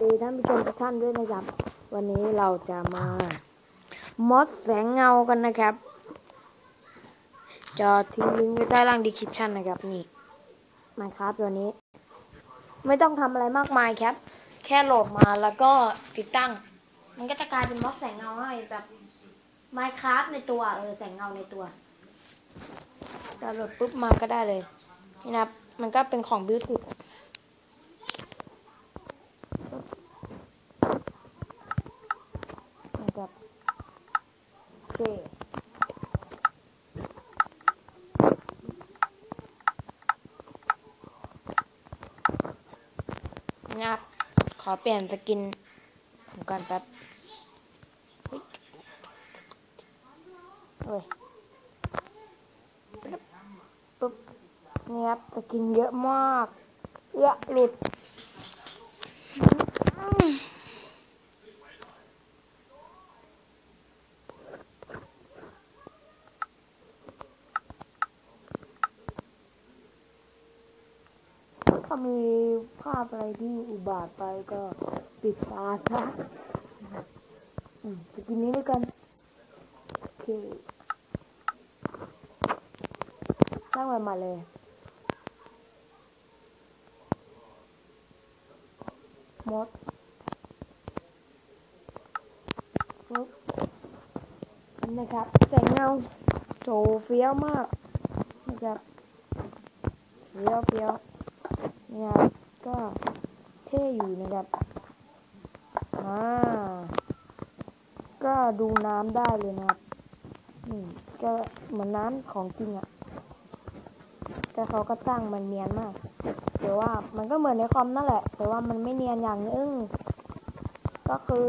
ทุกท่านด้วยนะครับ วันนี้เราจะมามอดแสงเงากันนะครับ จะทิ้งลิงก์ไว้ใต้ล่างดีคริปชันนะครับนี่มาครับตัวนี้ ไม่ต้องทำอะไรมากมายครับ แค่โหลดมาแล้วก็ติดตั้ง มันก็จะกลายเป็นมอดแสงเงาให้แบบ Minecraft ในตัวเออแสงเงาในตัวดาโหลดปุ๊บมาก็ได้เลยนี่นะมันก็เป็นของบิวติดนะครับ เนะครับ ขอเปลี่ยนสกิน ผมก่อนแป๊บเฮ้ยปุ๊บนี่ครับสกินเยอะมากเอื้อหลุด ถ้ามีภาพอะไรที่อุบาทไปก็ปิดตาซะอืมจะกินนี้ด้วยกัน โอเคตั้งไว้มาเลยมดปุ๊บนะครับแสงเงาโจเฟี้ยวมากนะครับเฟี้ยวเฟี้ยว นี่ยครับก็เท่อยู่นะครับอ่าก็ดูน้ำได้เลยนะครับอืมก็เหมือนน้ำของจริงอะ่ะแต่เขาก็ตั้งมันเนียนมากแต่ว่ามันก็เหมือนในคอมนั่นแหละ แต่ว่ามันไม่เนียนอย่างนึงก็คือ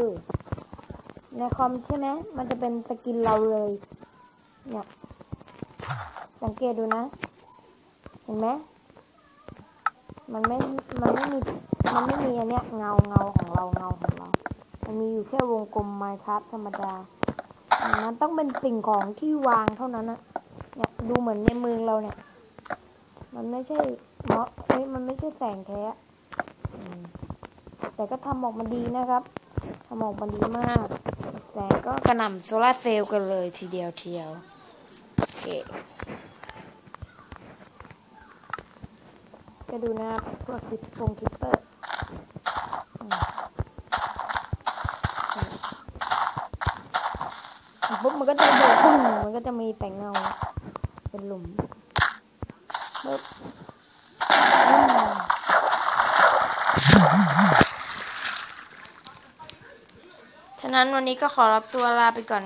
ในคอมใช่ไหมมันจะเป็นสกินเราเลยเนี่ยสังเกตดูนะ เห็นไหม มันไม่ มันไม่มี มันไม่มีอันเนี้ยเงาเงาของเราเงาของเรา มันมีอยู่แค่วงกลมไมครับธรรมดา มันต้องเป็นสิ่งของที่วางเท่านั้นนะเนี่ยดูเหมือนในมือเราเนี่ย มันไม่ใช่เนาะเฮ้ยมันไม่ใช่แสงแท้แต่ก็ทำออกมาดีนะครับทำออกมาดีมาก แสงก็กระหน่ำโซลาเซลล์กันเลยทีเดียวเทียวโอเค ก็ดูนะครับพวกคิปฟงคิปเปอร์อืมปุ๊บมันก็จะโดดปุ้งมันก็จะมีแต่งเงา เป็นหลุมปุ๊บฉะนั้นวันนี้ก็ขอรับตัวลาไปก่อน